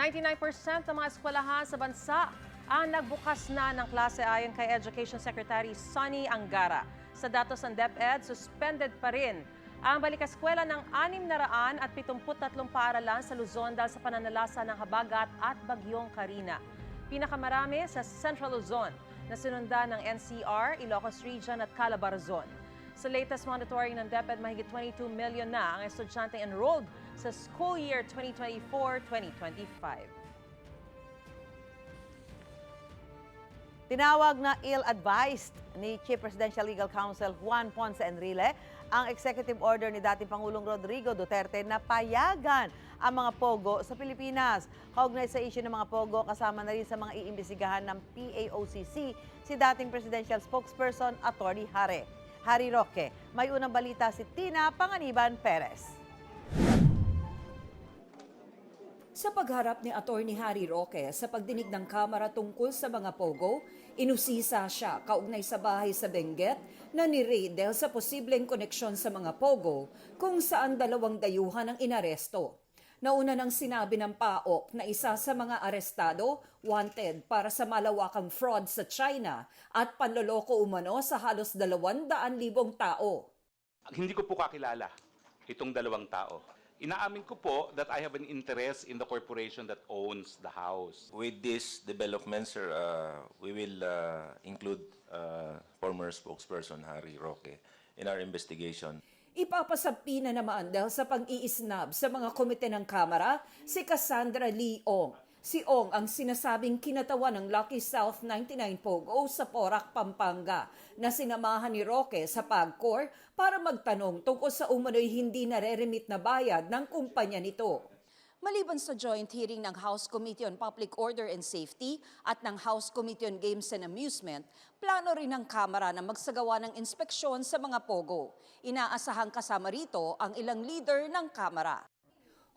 99% ng mga eskwelahan sa bansa ang nagbukas na ng klase ayon kay Education Secretary Sonny Angara. Sa datos ng DepEd, suspended pa rin ang balik-eskwela ng 673 paaralan sa Luzon dahil sa pananalasa ng habagat at bagyong Karina. Pinakamarami sa Central Luzon na sinundan ng NCR, Ilocos Region at Calabarzon. Sa latest monitoring ng DepEd, mahigit 22 million na ang estudyante enrolled sa school year 2024-2025. Tinawag na ill-advised ni Chief Presidential Legal Counsel Juan Ponce Enrile ang executive order ni dating Pangulong Rodrigo Duterte na payagan ang mga pogo sa Pilipinas. Kaugnay sa issue ng mga pogo, kasama na rin sa mga iimbestigahan ng PAOCC si dating presidential spokesperson Attorney Hare. Harry Roque, may unang balita si Tina Panganiban Perez. Sa pagharap ni Attorney Harry Roque sa pagdinig ng Kamara tungkol sa mga pogo, inusisa siya kaugnay sa bahay sa Benguet na ni dahil sa posibleng koneksyon sa mga pogo kung saan dalawang dayuhan ang inaresto. Nauna nang sinabi ng PAOK na isa sa mga arestado wanted para sa malawakang fraud sa China at panloloko umano sa halos 200,000 tao. Hindi ko po kakilala itong dalawang tao. Inaamin ko po that I have an interest in the corporation that owns the house. With this development, sir, uh, we will uh, include uh, former spokesperson Harry Roque in our investigation. Ipapasapi na naman dahil sa pang-iisnab sa mga komite ng Kamara si Cassandra Lee Ong. Si Ong ang sinasabing kinatawan ng Lucky South 99 Pogo sa Porac, Pampanga na sinamahan ni Roque sa PAGCOR para magtanong tungkol sa umano'y hindi nare-remit na bayad ng kumpanya nito. Maliban sa joint hearing ng House Committee on Public Order and Safety at ng House Committee on Games and Amusement, plano rin ng Kamara na magsagawa ng inspeksyon sa mga pogo. Inaasahang kasama rito ang ilang leader ng Kamara.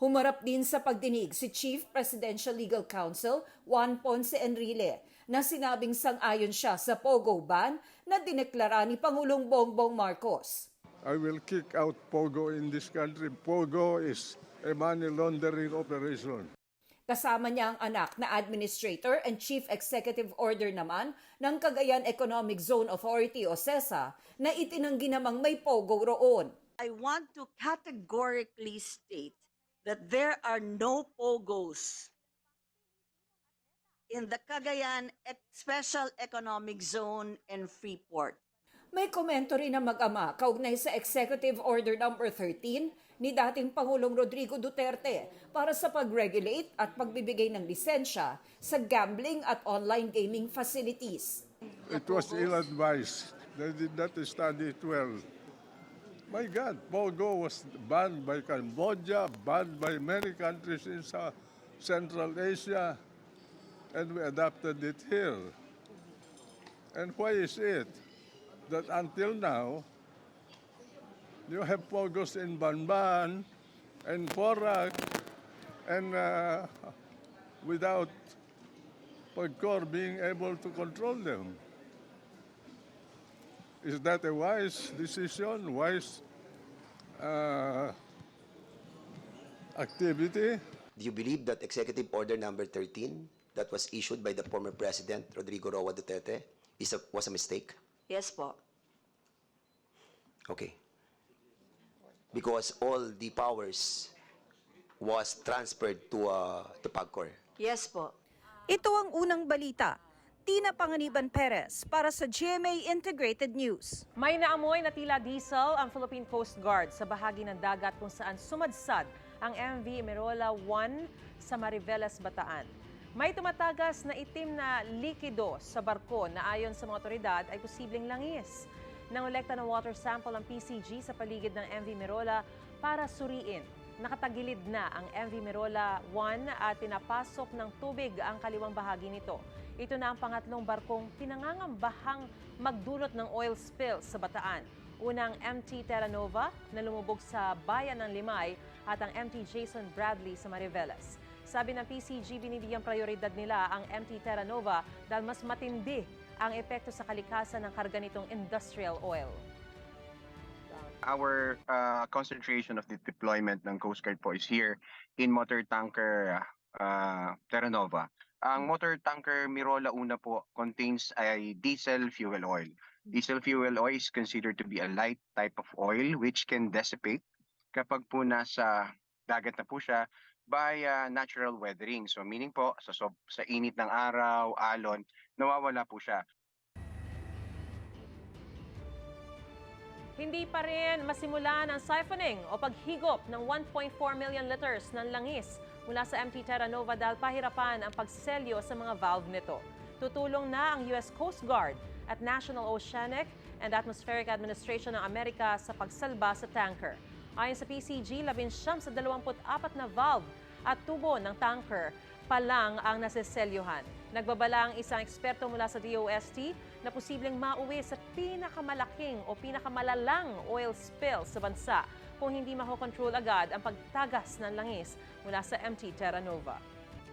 Humarap din sa pagdinig si Chief Presidential Legal Counsel Juan Ponce Enrile na sinabing sang-ayon siya sa pogo ban na dineklara ni Pangulong Bongbong Marcos. I will kick out Pogo in this country. Pogo is a money laundering operation. Kasama niya ang anak na Administrator and Chief Executive Order naman ng Cagayan Economic Zone Authority o CESA na itinanggi namang may pogo roon. I want to categorically state that there are no pogos in the Cagayan Ec- Special Economic Zone and Freeport. May komento rin ang mag-ama kaugnay sa Executive Order Number 13 ni dating Pangulong Rodrigo Duterte para sa pag-regulate at pagbibigay ng lisensya sa gambling at online gaming facilities. It was ill-advised. They did not study it well. My God, Pogo was banned by Cambodia, banned by many countries in Central Asia, and we adopted it here. And why is it that until now, you have Pogos in Banban and Porac, and uh, without Pagcor being able to control them? Is that a wise decision, wise uh, activity? Do you believe that Executive Order Number 13 that was issued by the former President Rodrigo Roa Duterte is a, was a mistake? Yes po. Okay. Because all the powers was transferred to uh, to PAGCOR. Yes po. Ito ang unang balita. Tina Panganiban Perez para sa GMA Integrated News. May naamoy na tila diesel ang Philippine Coast Guard sa bahagi ng dagat kung saan sumadsad ang MV Merola 1 sa Mariveles, Bataan. May tumatagas na itim na likido sa barko na ayon sa mga otoridad ay posibleng langis. Nangolekta ng water sample ang PCG sa paligid ng MV Merola para suriin. Nakatagilid na ang MV Merola 1 at pinapasok ng tubig ang kaliwang bahagi nito. Ito na ang pangatlong barkong pinangangambahang magdulot ng oil spill sa Bataan. Unang MT Terra Nova na lumubog sa bayan ng Limay at ang MT Jason Bradley sa Mariveles. Sabi ng PCG, binibigyang prioridad nila ang MT Terra Nova dahil mas matindi ang epekto sa kalikasan ng karga nitong industrial oil. our uh, concentration of the deployment ng Coast Guard po is here in motor tanker uh, Terranova. Ang motor tanker Mirola Una po contains ay diesel fuel oil. Diesel fuel oil is considered to be a light type of oil which can dissipate kapag po nasa dagat na po siya by ah, natural weathering. So meaning po sa sob- sa init ng araw, alon, nawawala po siya. Hindi pa rin masimulan ang siphoning o paghigop ng 1.4 million liters ng langis mula sa MT Terra Nova dahil pahirapan ang pagselyo sa mga valve nito. Tutulong na ang US Coast Guard at National Oceanic and Atmospheric Administration ng Amerika sa pagsalba sa tanker. Ayon sa PCG, labinsyam sa 24 na valve at tubo ng tanker pa lang ang naseselyuhan. Nagbabala ang isang eksperto mula sa DOST na posibleng mauwi sa pinakamalaking o pinakamalalang oil spill sa bansa kung hindi makokontrol agad ang pagtagas ng langis mula sa MT Terra Nova.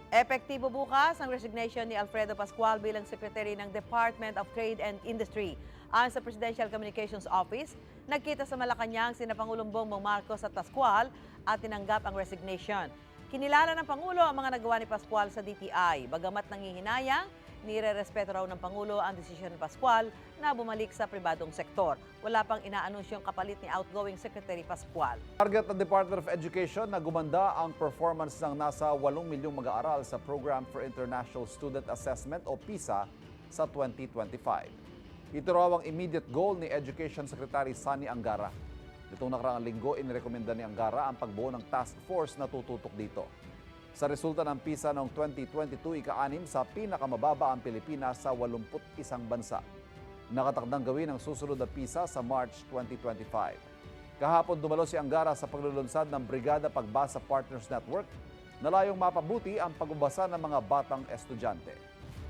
Epektibo bukas ang resignation ni Alfredo Pascual bilang Secretary ng Department of Trade and Industry. Ayon sa Presidential Communications Office, nagkita sa Malacanang sina Pangulong Bongbong Marcos at Pascual at tinanggap ang resignation. Kinilala ng Pangulo ang mga nagawa ni Pascual sa DTI. Bagamat nangihinayang, nire-respeto raw ng Pangulo ang desisyon ni Pascual na bumalik sa pribadong sektor. Wala pang inaanunsyong kapalit ni outgoing Secretary Pascual. Target ng Department of Education na gumanda ang performance ng nasa 8 milyong mag-aaral sa Program for International Student Assessment o PISA sa 2025. Ito raw ang immediate goal ni Education Secretary Sani Angara. Nitong nakaraang linggo, inirekomenda ni Angara ang pagbuo ng task force na tututok dito. Sa resulta ng PISA noong 2022, ika-anim sa pinakamababa ang Pilipinas sa 81 bansa. Nakatakdang gawin ang susunod na PISA sa March 2025. Kahapon dumalo si Angara sa paglulunsad ng Brigada Pagbasa Partners Network na layong mapabuti ang pagbabasa ng mga batang estudyante.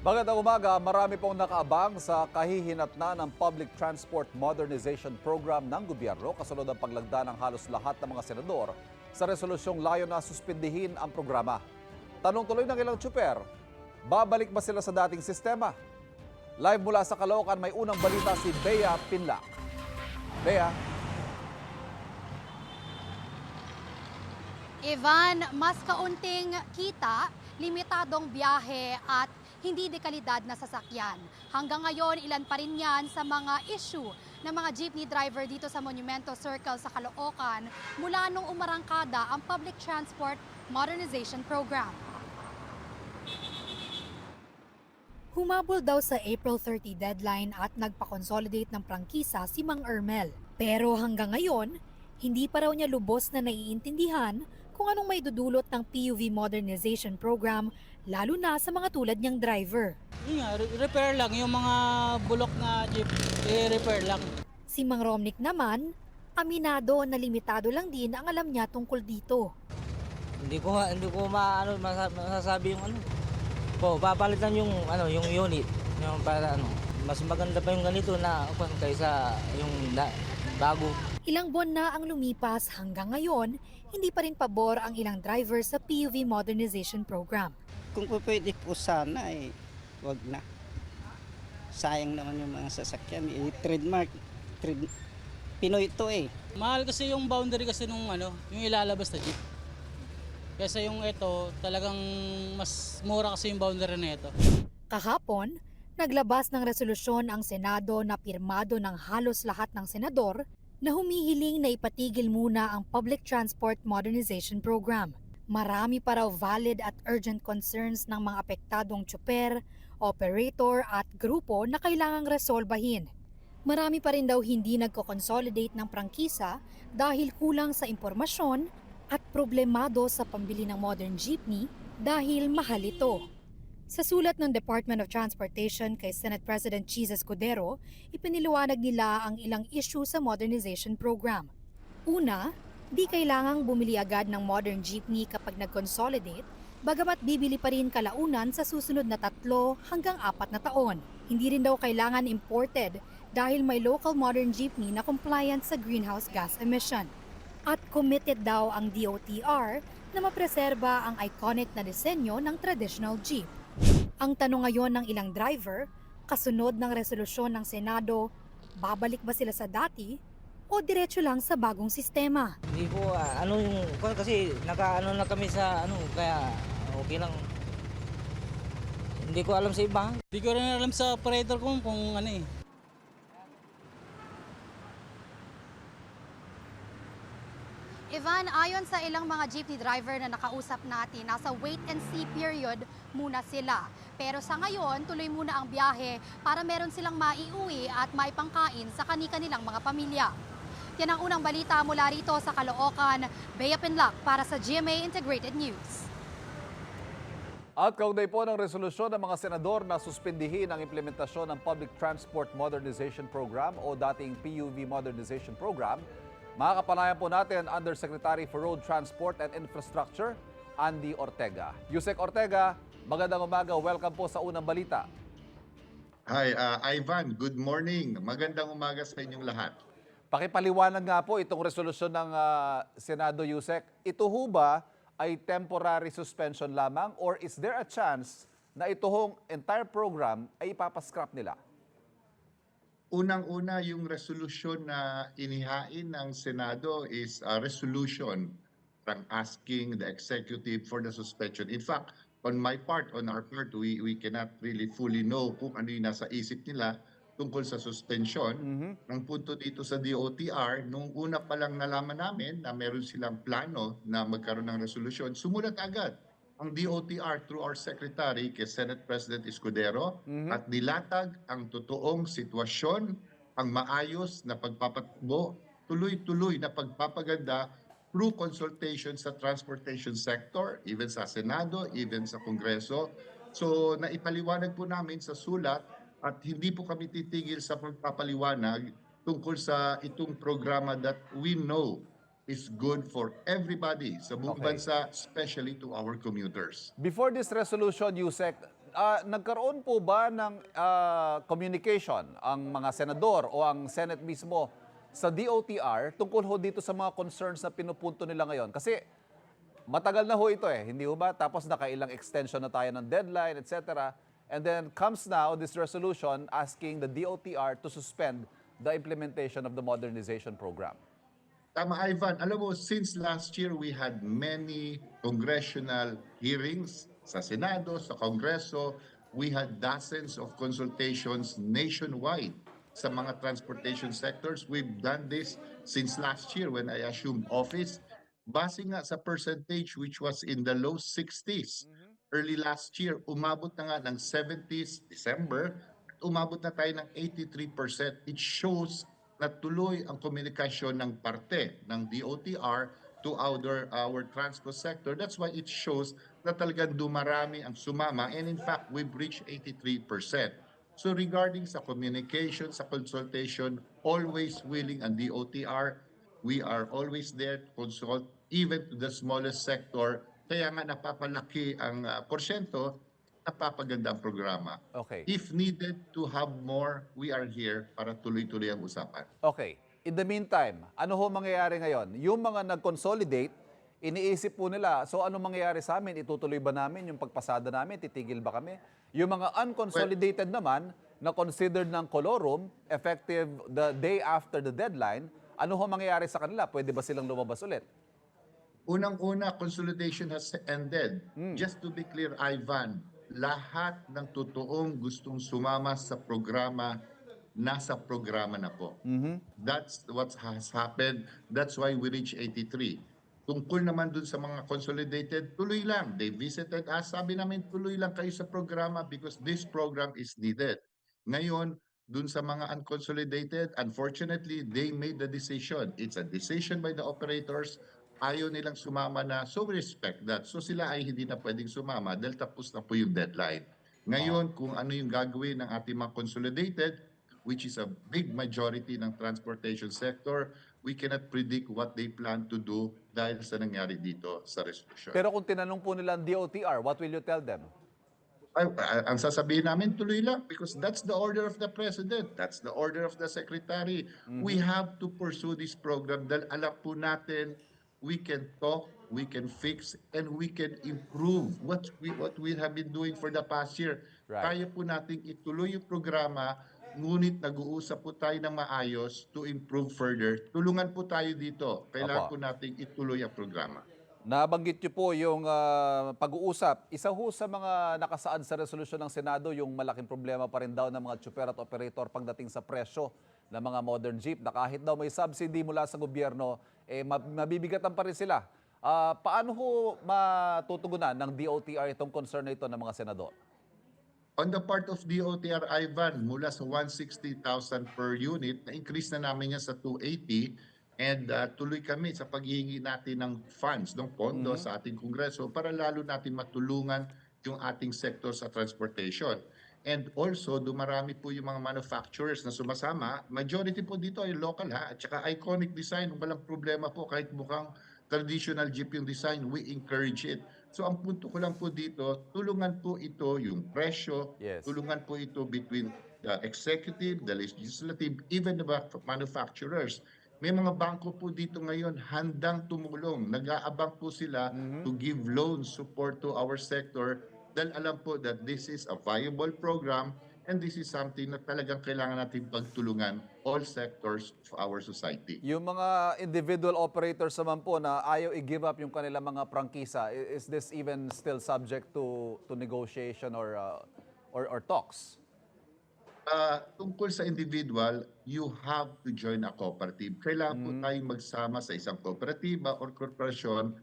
Magandang umaga, marami pong nakaabang sa kahihinatna ng Public Transport Modernization Program ng gobyerno kasunod ang paglagda ng halos lahat ng mga senador sa resolusyong layo na suspindihin ang programa. Tanong tuloy ng ilang tsuper, babalik ba sila sa dating sistema? Live mula sa Caloocan, may unang balita si Bea Pinlac. Bea? Ivan, mas kaunting kita, limitadong biyahe at hindi dekalidad na sasakyan. Hanggang ngayon, ilan pa rin yan sa mga issue ng mga jeepney driver dito sa Monumento Circle sa Caloocan mula nung umarangkada ang Public Transport Modernization Program. Humabol daw sa April 30 deadline at nagpa-consolidate ng prangkisa si Mang Ermel. Pero hanggang ngayon, hindi pa raw niya lubos na naiintindihan kung anong may dudulot ng PUV modernization program lalo na sa mga tulad niyang driver. Yun nga, repair lang. Yung mga bulok na jeep, i-repair lang. Si Mang Romnick naman, aminado na limitado lang din ang alam niya tungkol dito. Hindi ko hindi ko maano masa- masasabi yung ano. Po, papalitan yung ano, yung unit. Yung para ano, mas maganda pa yung ganito na kung kaysa yung da, bago. Ilang buwan na ang lumipas hanggang ngayon, hindi pa rin pabor ang ilang driver sa PUV modernization program. Kung po pwede po sana eh, wag na. Sayang naman yung mga sasakyan. Eh, trademark. Trade, Pinoy ito eh. Mahal kasi yung boundary kasi nung ano, yung ilalabas na jeep. Kaysa yung ito, talagang mas mura kasi yung boundary na ito. Kahapon, naglabas ng resolusyon ang Senado na pirmado ng halos lahat ng senador na humihiling na ipatigil muna ang Public Transport Modernization Program. Marami pa raw valid at urgent concerns ng mga apektadong tsuper, operator at grupo na kailangang resolbahin. Marami pa rin daw hindi nagko-consolidate ng prangkisa dahil kulang sa impormasyon at problemado sa pambili ng modern jeepney dahil mahal ito. Sa sulat ng Department of Transportation kay Senate President Cheese Escudero, ipiniliwanag nila ang ilang issue sa modernization program. Una, di kailangang bumili agad ng modern jeepney kapag nag-consolidate, bagamat bibili pa rin kalaunan sa susunod na tatlo hanggang apat na taon. Hindi rin daw kailangan imported dahil may local modern jeepney na compliant sa greenhouse gas emission. At committed daw ang DOTR na mapreserba ang iconic na disenyo ng traditional jeep. Ang tanong ngayon ng ilang driver, kasunod ng resolusyon ng Senado, babalik ba sila sa dati o diretso lang sa bagong sistema? Hindi ko ah, ano yung kasi naka ano na kami sa ano kaya okay lang. Hindi ko alam sa iba. Hindi ko rin alam sa operator ko kung ano eh. Ivan, ayon sa ilang mga jeepney driver na nakausap natin, nasa wait and see period muna sila. Pero sa ngayon, tuloy muna ang biyahe para meron silang maiuwi at maipangkain sa kani-kanilang mga pamilya. Yan ang unang balita mula rito sa Caloocan. Bea Pinlock para sa GMA Integrated News. At kaugnay po ng resolusyon ng mga senador na suspindihin ang implementasyon ng Public Transport Modernization Program o dating PUV Modernization Program, makakapanayan po natin Undersecretary for Road Transport and Infrastructure, Andy Ortega. Yusek Ortega, magandang umaga. Welcome po sa unang balita. Hi, uh, Ivan. Good morning. Magandang umaga sa inyong lahat. Pakipaliwanag nga po itong resolusyon ng ah, Senado Yusek. Ito ho ba ay temporary suspension lamang or is there a chance na ito hong entire program ay ipapascrap nila? Unang-una, yung resolution na inihain ng Senado is a resolution from asking the executive for the suspension. In fact, on my part, on our part, we, we cannot really fully know kung ano yung nasa isip nila tungkol sa suspension. Ang punto dito sa DOTR, nung una pa lang nalaman namin na meron silang plano na magkaroon ng resolusyon, sumulat agad ang DOTR through our secretary kay Senate President Escudero at nilatag ang totoong sitwasyon, ang maayos na pagpapatakbo, tuloy-tuloy na pagpapaganda through consultation sa transportation sector, even sa Senado, even sa Kongreso. So naipaliwanag po namin sa sulat at hindi po kami titigil sa pagpapaliwanag tungkol sa itong programa that we know is good for everybody sa buong Okay. bansa, especially to our commuters. Before this resolution, Yusek, ah, nagkaroon po ba ng ah, communication ang mga senador o ang Senate mismo sa DOTR tungkol ho dito sa mga concerns na pinupunto nila ngayon? Kasi matagal na ho ito eh, hindi ho ba? Tapos nakailang extension na tayo ng deadline, etc. And then comes now this resolution asking the DOTR to suspend the implementation of the modernization program. Tama, Ivan. Alam mo, since last year, we had many congressional hearings sa Senado, sa Kongreso. We had dozens of consultations nationwide sa mga transportation sectors. We've done this since last year when I assumed office. Base nga sa percentage which was in the low 60s. Early last year, umabot na nga ng 70s, December, umabot na tayo ng 83%. It shows na tuloy ang komunikasyon ng parte ng DOTR to our, our transport sector. That's why it shows na talagang dumarami ang sumama and in fact, we've reached 83%. So regarding sa communication, sa consultation, always willing ang DOTR. We are always there to consult even to the smallest sector. Kaya nga napapalaki ang uh, porsyento, napapaganda ang programa. Okay. If needed to have more, we are here para tuloy-tuloy ang usapan. Okay. In the meantime, ano ho mangyayari ngayon? Yung mga nag-consolidate, iniisip po nila, so ano mangyayari sa amin? Itutuloy ba namin yung pagpasada namin? Titigil ba kami? Yung mga unconsolidated naman, na considered ng colorum, effective the day after the deadline, ano ho mangyayari sa kanila? Pwede ba silang lumabas ulit? Unang-una, consolidation has ended. Just to be clear, Ivan, lahat ng totoong gustong sumama sa programa, nasa programa na po. That's what has happened. That's why we reached 83. Tungkol naman dun sa mga consolidated, tuloy lang. They visited us. Sabi namin, tuloy lang kayo sa programa because this program is needed. Ngayon, dun sa mga unconsolidated, unfortunately, they made the decision. It's a decision by the operators. Ayaw nilang sumama na, so we respect that. So sila ay hindi na pwedeng sumama dahil tapos na po yung deadline. Ngayon, kung ano yung gagawin ng ating mga consolidated, which is a big majority ng transportation sector, we cannot predict what they plan to do dahil sa nangyari dito sa resolution. Pero kung tinanong po nila ang DOTR, what will you tell them? Ay, ang sasabihin namin, tuloy lang because that's the order of the president. That's the order of the secretary. We have to pursue this program dahil alam po natin we can talk, we can fix, and we can improve what we what we have been doing for the past year. Right. Kaya po nating ituloy yung programa, ngunit nag-uusap po tayo ng maayos to improve further. Tulungan po tayo dito. Kailangan Opo. po nating ituloy ang programa. Nabanggit niyo po yung ah, pag-uusap. Isa ho sa mga nakasaad sa resolusyon ng Senado, yung malaking problema pa rin daw ng mga tsuper at operator pagdating sa presyo ng mga modern jeep na kahit daw may subsidy mula sa gobyerno, eh, mab- mabibigatan pa rin sila. Ah, paano ho matutugunan ng DOTR itong concern na ito ng mga senador? On the part of DOTR Ivan, mula sa 160,000 per unit, na-increase na namin yan sa 280 and uh, tuloy kami sa paghihingi natin ng funds, ng pondo sa ating kongreso para lalo natin matulungan yung ating sector sa transportation. And also, dumarami po yung mga manufacturers na sumasama. Majority po dito ay local ha, at saka iconic design. Walang problema po kahit mukhang traditional jeep yung design, we encourage it. So ang punto ko lang po dito, tulungan po ito yung presyo, Yes. tulungan po ito between the executive, the legislative, even the ma- manufacturers. May mga bangko po dito ngayon handang tumulong. Nag-aabang po sila to give loan support to our sector dahil alam po that this is a viable program and this is something na talagang kailangan natin pagtulungan all sectors of our society. Yung mga individual operators naman po na ayaw i-give up yung kanilang mga prangkisa, is this even still subject to to negotiation or uh, or, or talks? Ah, tungkol sa individual, you have to join a cooperative. Kailangan po tayong magsama sa isang kooperatiba or korporasyon.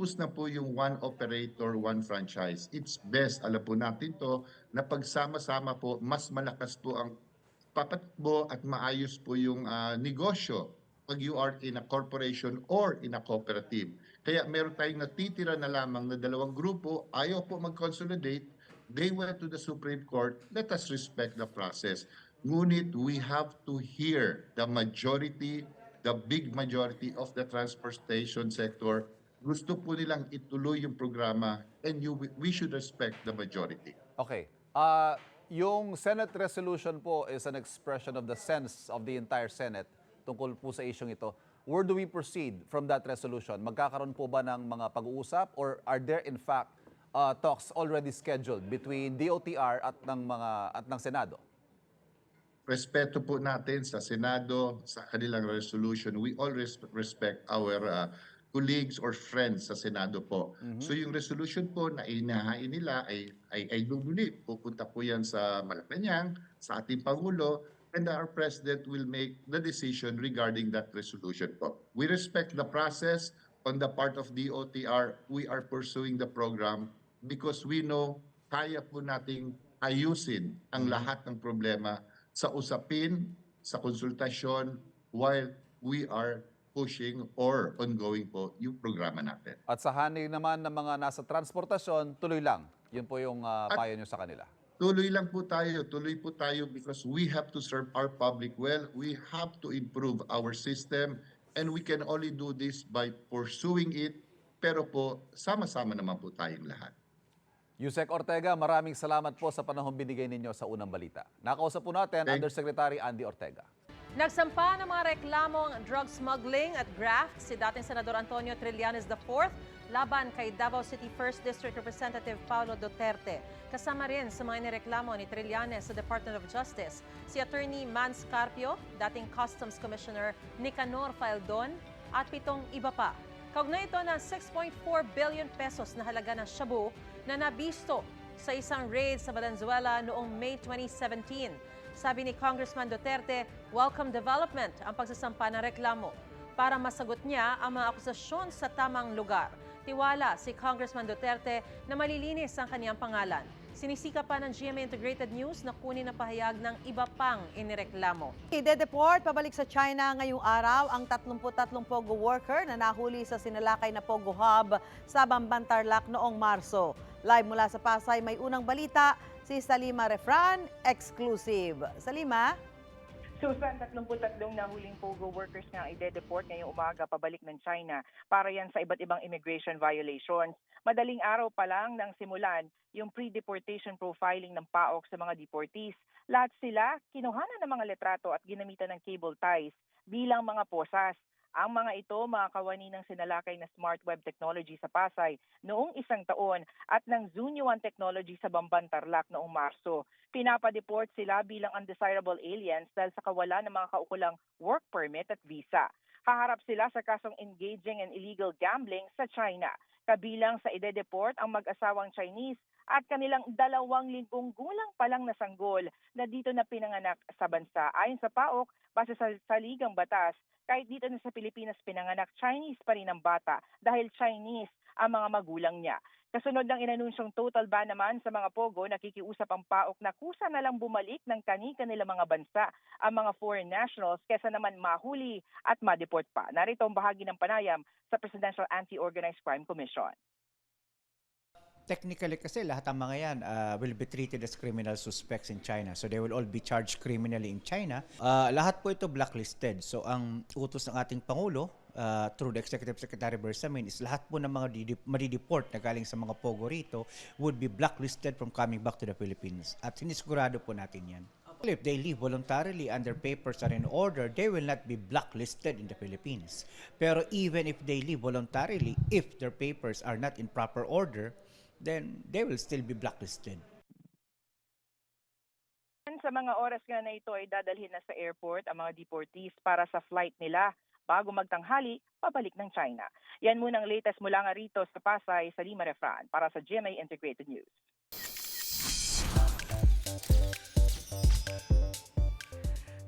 Tapos na po yung one operator, one franchise. It's best, alam po natin to, na pagsama-sama po, mas malakas po ang papatakbo at maayos po yung ah, negosyo pag you are in a corporation or in a cooperative. Kaya meron tayong natitira na lamang na dalawang grupo, ayaw po mag-consolidate, they went to the Supreme Court, let us respect the process. Ngunit we have to hear the majority, the big majority of the transportation sector, gusto po nilang ituloy yung programa and you, we should respect the majority. Okay. Ah, yung Senate resolution po is an expression of the sense of the entire Senate tungkol po sa isyong ito. Where do we proceed from that resolution? Magkakaroon po ba ng mga pag-uusap or are there in fact uh, talks already scheduled between DOTR at ng mga at ng Senado? respeto po natin sa Senado, sa kanilang resolution. We all res- respect our uh, colleagues or friends sa Senado po. So yung resolution po na inahain nila ay, ay, ay lumulit. Pupunta po yan sa Malacanang, sa ating Pangulo, and our President will make the decision regarding that resolution po. We respect the process. On the part of DOTR, we are pursuing the program because we know kaya po nating ayusin ang lahat ng problema sa usapin, sa konsultasyon, while we are pushing or ongoing po yung programa natin. At sa hanig naman ng mga nasa transportasyon, tuloy lang. Yun po yung uh, At- payo nyo sa kanila. Tuloy lang po tayo, tuloy po tayo because we have to serve our public well. We have to improve our system and we can only do this by pursuing it. Pero po, sama-sama naman po tayong lahat. Yusek Ortega, maraming salamat po sa panahon binigay ninyo sa unang balita. Nakausap po natin Thank- Undersecretary Andy Ortega. Nagsampa ng mga reklamong drug smuggling at graft si dating Senador Antonio Trillanes IV laban kay Davao City 1st District Representative Paulo Duterte. Kasama rin sa mga nireklamo ni Trillanes sa Department of Justice si Attorney Mans Carpio, dating Customs Commissioner Nicanor Faldon at pitong iba pa. Kaugnay ito ng 6.4 billion pesos na halaga ng shabu na nabisto sa isang raid sa Valenzuela noong May 2017. Sabi ni Congressman Duterte, welcome development ang pagsasampa ng reklamo para masagot niya ang mga akusasyon sa tamang lugar. Tiwala si Congressman Duterte na malilinis ang kanyang pangalan. Sinisika pa ng GMA Integrated News na kunin ang pahayag ng iba pang inireklamo. Ide-deport pabalik sa China ngayong araw ang 33 Pogo worker na nahuli sa sinalakay na Pogo Hub sa Bambantarlac noong Marso. Live mula sa Pasay, may unang balita si Salima Refran, exclusive. Salima? Susan, 33 na huling POGO workers nga ide-deport ngayong umaga pabalik ng China para yan sa iba't ibang immigration violations. Madaling araw pa lang nang simulan yung pre-deportation profiling ng PAOK sa mga deportees. Lahat sila kinuhanan ng mga letrato at ginamitan ng cable ties bilang mga posas. Ang mga ito, mga kawani ng sinalakay na smart web technology sa Pasay noong isang taon at ng Zunyo One technology sa Bamban Tarlac noong Marso. Pinapadeport sila bilang undesirable aliens dahil sa kawalan ng mga kaukulang work permit at visa. Haharap sila sa kasong engaging in illegal gambling sa China. Kabilang sa ide-deport ang mag-asawang Chinese at kanilang dalawang linggong gulang pa lang na dito na pinanganak sa bansa. Ayon sa PAOK, base sa saligang batas, kahit dito na sa Pilipinas pinanganak, Chinese pa rin ang bata dahil Chinese ang mga magulang niya. Kasunod ng inanunsyong total ban naman sa mga pogo, nakikiusap ang PAOK na kusa na lang bumalik ng kani-kanila mga bansa ang mga foreign nationals kesa naman mahuli at madeport pa. Narito ang bahagi ng panayam sa Presidential Anti-Organized Crime Commission. Technically kasi lahat ng mga yan uh, will be treated as criminal suspects in China. So they will all be charged criminally in China. Uh, lahat po ito blacklisted. So ang utos ng ating Pangulo uh, through the Executive Secretary Bersamin is lahat po ng mga didi- madideport na galing sa mga pogo rito would be blacklisted from coming back to the Philippines. At sinisigurado po natin yan. If they leave voluntarily and their papers are in order, they will not be blacklisted in the Philippines. Pero even if they leave voluntarily, if their papers are not in proper order, then they will still be blacklisted. Sa mga oras nga na ito ay dadalhin na sa airport ang mga deportees para sa flight nila bago magtanghali pabalik ng China. Yan muna ang latest mula nga rito sa Pasay sa Lima Refran para sa GMA Integrated News.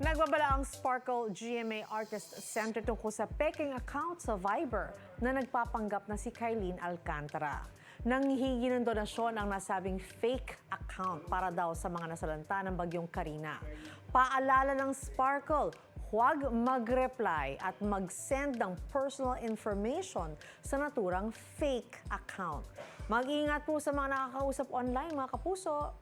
Nagbabala ang Sparkle GMA Artist Center tungkol sa peking account sa Viber na nagpapanggap na si Kylene Alcantara. Nanghihingi ng donasyon ang nasabing fake account para daw sa mga nasalanta ng bagyong Karina. Paalala ng Sparkle, huwag mag-reply at mag-send ng personal information sa naturang fake account. Mag-ingat po sa mga nakakausap online, mga kapuso.